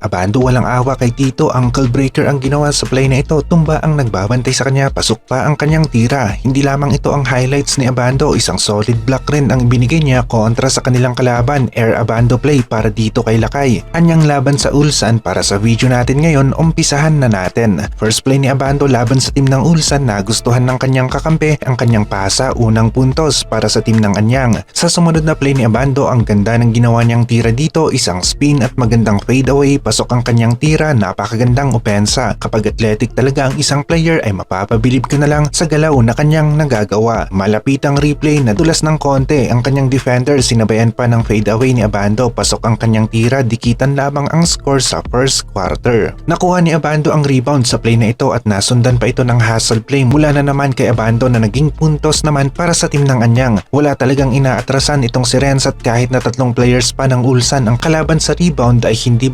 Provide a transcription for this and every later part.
Abando walang awa kay Tito, Uncle Breaker ang ginawa sa play na ito. Tumba ang nagbabantay sa kanya, pasok pa ang kanyang tira. Hindi lamang ito ang highlights ni Abando, isang solid block rin ang binigay niya kontra sa kanilang kalaban, Air Abando play para dito kay Lakay. Anyang laban sa Ulsan para sa video natin ngayon, umpisahan na natin. First play ni Abando laban sa team ng Ulsan, nagustuhan ng kanyang kakampi ang kanyang pasa, unang puntos para sa team ng Anyang. Sa sumunod na play ni Abando, ang ganda ng ginawa niyang tira dito, isang spin at magandang fade away, pasok ang kanyang tira, napakagandang opensa. Kapag athletic talaga ang isang player ay mapapabilib ka na lang sa galaw na kanyang nagagawa. Malapitang replay na dulas ng konti ang kanyang defender, sinabayan pa ng fade away ni Abando, pasok ang kanyang tira, dikitan lamang ang score sa first quarter. Nakuha ni Abando ang rebound sa play na ito at nasundan pa ito ng hustle play mula na naman kay Abando na naging puntos naman para sa team ng Anyang. Wala talagang inaatrasan itong si Renz at kahit na tatlong players pa ng Ulsan ang kalaban sa rebound ay hindi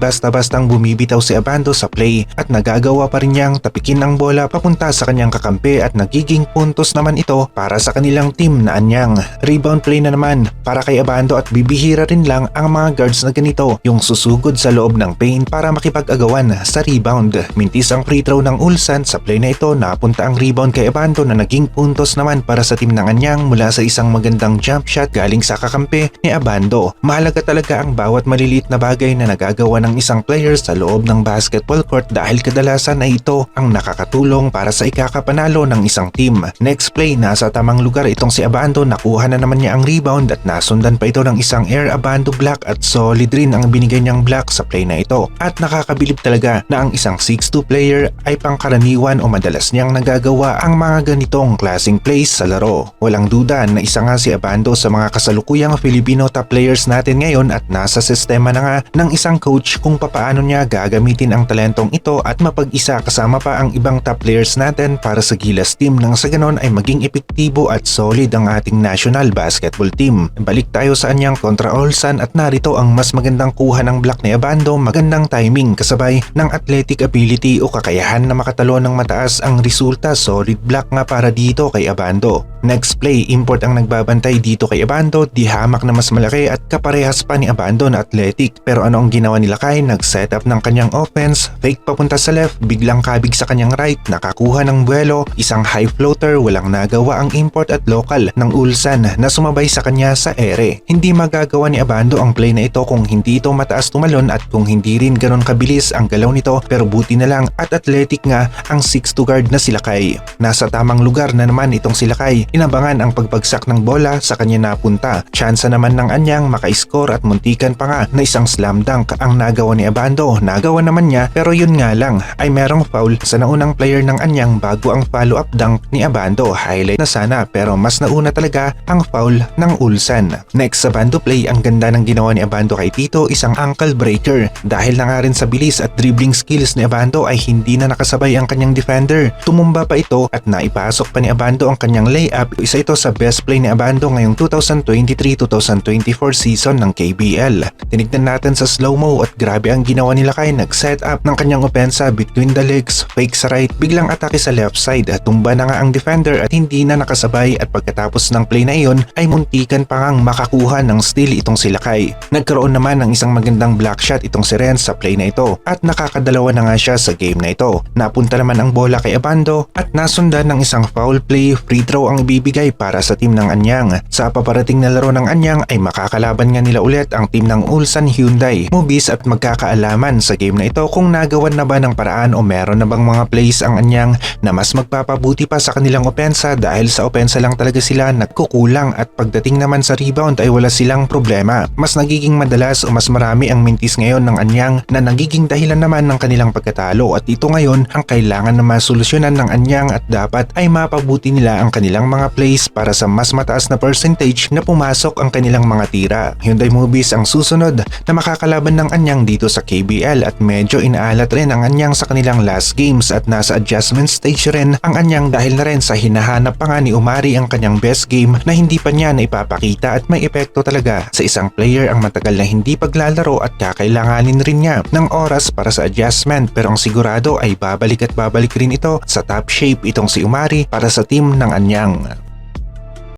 basta-bastang bumibitaw si Abando sa play at nagagawa pa rin niyang tapikin ang bola papunta sa kanyang kakampi at nagiging puntos naman ito para sa kanilang team na Anyang. Rebound play na naman para kay Abando at bibihira rin lang ang mga guards na ganito yung susugod sa loob ng paint para makipag-agawan sa rebound. Mintis ang free throw ng Ulsan sa play na ito napunta ang rebound kay Abando na naging puntos naman para sa team ng Anyang mula sa isang magandang jump shot galing sa kakampi ni Abando. Mahalaga talaga ang bawat maliliit na bagay na nagagawa ng isang player sa loob ng basketball court dahil kadalasan ay ito ang nakakatulong para sa ikakapanalo ng isang team. Next play, nasa tamang lugar itong si Abando, nakuha na naman niya ang rebound at nasundan pa ito ng isang air Abando block at solid rin ang binigay niyang block sa play na ito. At nakakabilib talaga na ang isang 6'2 player ay pangkaraniwan o madalas niyang nagagawa ang mga ganitong klaseng plays sa laro. Walang duda na isa nga si Abando sa mga kasalukuyang Filipino top players natin ngayon at nasa sistema na nga ng isang coach kung papaano niya gagamitin ang talentong ito at mapag-isa kasama pa ang ibang top players natin para sa Gilas team nang sa ganon ay maging epektibo at solid ang ating national basketball team. Balik tayo sa anyang kontra Olsan at narito ang mas magandang kuha ng block ni Abando, magandang timing kasabay ng athletic ability o kakayahan na makatalo ng mataas ang resulta solid block nga para dito kay Abando. Next play, import ang nagbabantay dito kay Abando, di hamak na mas malaki at kaparehas pa ni Abando na athletic. Pero ano ang ginawa nila kay nag-set up ng kanyang offense, fake papunta sa left, biglang kabig sa kanyang right, nakakuha ng buwelo, isang high floater, walang nagawa ang import at local ng Ulsan na sumabay sa kanya sa ere. Hindi magagawa ni Abando ang play na ito kung hindi ito mataas tumalon at kung hindi rin ganon kabilis ang galaw nito pero buti na lang at athletic nga ang 6 to guard na sila kay. Nasa tamang lugar na naman itong sila kay inabangan ang pagbagsak ng bola sa kanya napunta. Tsansa naman ng anyang maka-score at muntikan pa nga na isang slam dunk ang nagawa ni Abando. Nagawa naman niya pero yun nga lang ay merong foul sa naunang player ng anyang bago ang follow-up dunk ni Abando. Highlight na sana pero mas nauna talaga ang foul ng Ulsan. Next sa Bando play ang ganda ng ginawa ni Abando kay Tito isang ankle breaker. Dahil na nga rin sa bilis at dribbling skills ni Abando ay hindi na nakasabay ang kanyang defender. Tumumba pa ito at naipasok pa ni Abando ang kanyang layup isa ito sa best play ni Abando ngayong 2023-2024 season ng KBL. Tinignan natin sa slow-mo at grabe ang ginawa nila kay nag-set up ng kanyang opensa between the legs, fake sa right, biglang atake sa left side at tumba na nga ang defender at hindi na nakasabay at pagkatapos ng play na iyon ay muntikan pa ngang makakuha ng steal itong si Lakay. Nagkaroon naman ng isang magandang block shot itong si Renz sa play na ito at nakakadalawa na nga siya sa game na ito. Napunta naman ang bola kay Abando at nasundan ng isang foul play, free throw ang ibibigay para sa team ng Anyang. Sa paparating na laro ng Anyang ay makakalaban nga nila ulit ang team ng Ulsan Hyundai. Movies at magkakaalaman sa game na ito kung nagawan na ba ng paraan o meron na bang mga plays ang Anyang na mas magpapabuti pa sa kanilang opensa dahil sa opensa lang talaga sila nagkukulang at pagdating naman sa rebound ay wala silang problema. Mas nagiging madalas o mas marami ang mintis ngayon ng Anyang na nagiging dahilan naman ng kanilang pagkatalo at ito ngayon ang kailangan na masolusyonan ng Anyang at dapat ay mapabuti nila ang kanilang mga plays para sa mas mataas na percentage na pumasok ang kanilang mga tira. Hyundai Movies ang susunod na makakalaban ng Anyang dito sa KBL at medyo inaalat rin ang Anyang sa kanilang last games at nasa adjustment stage rin ang Anyang dahil na rin sa hinahanap pa nga ni Umari ang kanyang best game na hindi pa niya na ipapakita at may epekto talaga sa isang player ang matagal na hindi paglalaro at kakailanganin rin niya ng oras para sa adjustment pero ang sigurado ay babalik at babalik rin ito sa top shape itong si Umari para sa team ng Anyang.